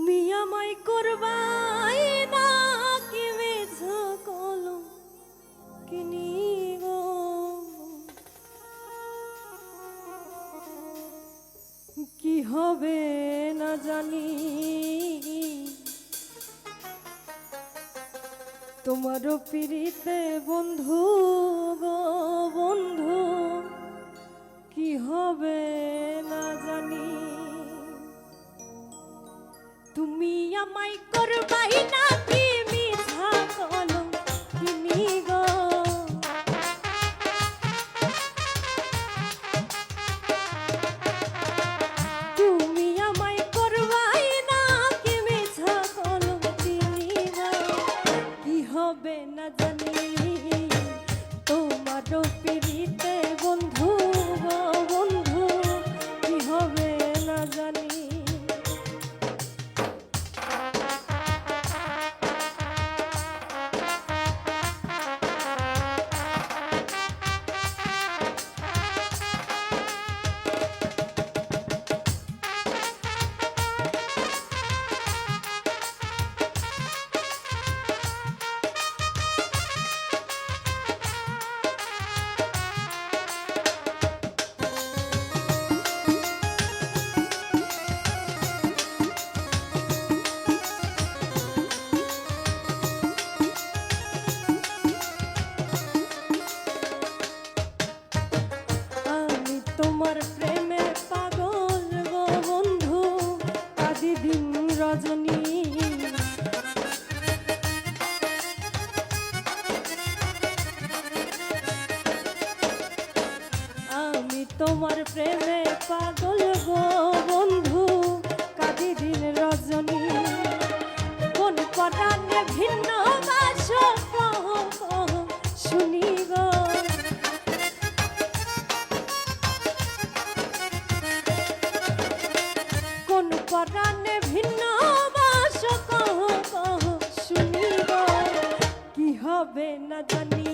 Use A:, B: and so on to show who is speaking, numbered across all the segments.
A: তুমি আমায় করবাই না কি মেঝ কলম কিনি কি হবে না জানি। তোমারও পিড়িতে বন্ধু গো, বন্ধু, কি হবে তুমি আমায় করবাই না কি মিছা কলম কিনি গো। তুমি আমায় করবাই না মিছা কলম কিনি গো। কি হবে না জানি, তোমারও পিড়িতে আদি দিন রজনী আমি তোমার প্রেমে পাগল পরাণে ভিন্ন বাস কহ কহ শুনিব। কি হবে না জানি।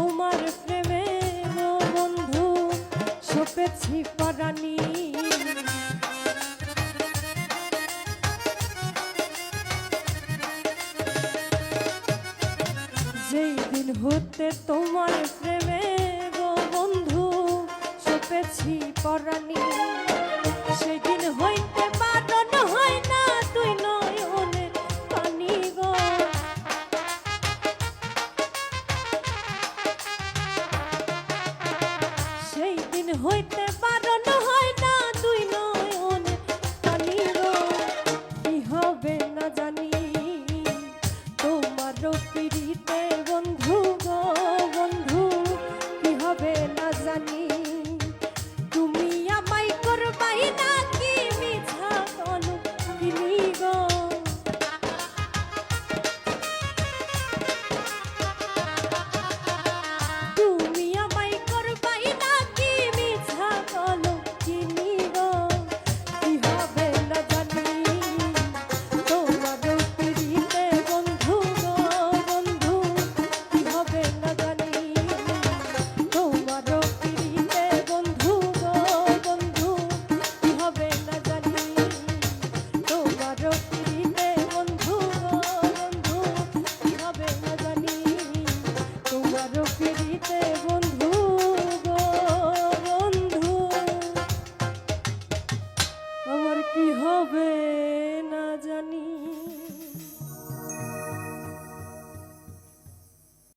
A: তোমার প্রেমে বন্ধু, সপেছি পরাণী। যেই দিন হতে তোমার প্রেমে বন্ধু, সপেছি পরাণী। সেদিন হইতে বারণ হয় না, তুই হইতে Oh it.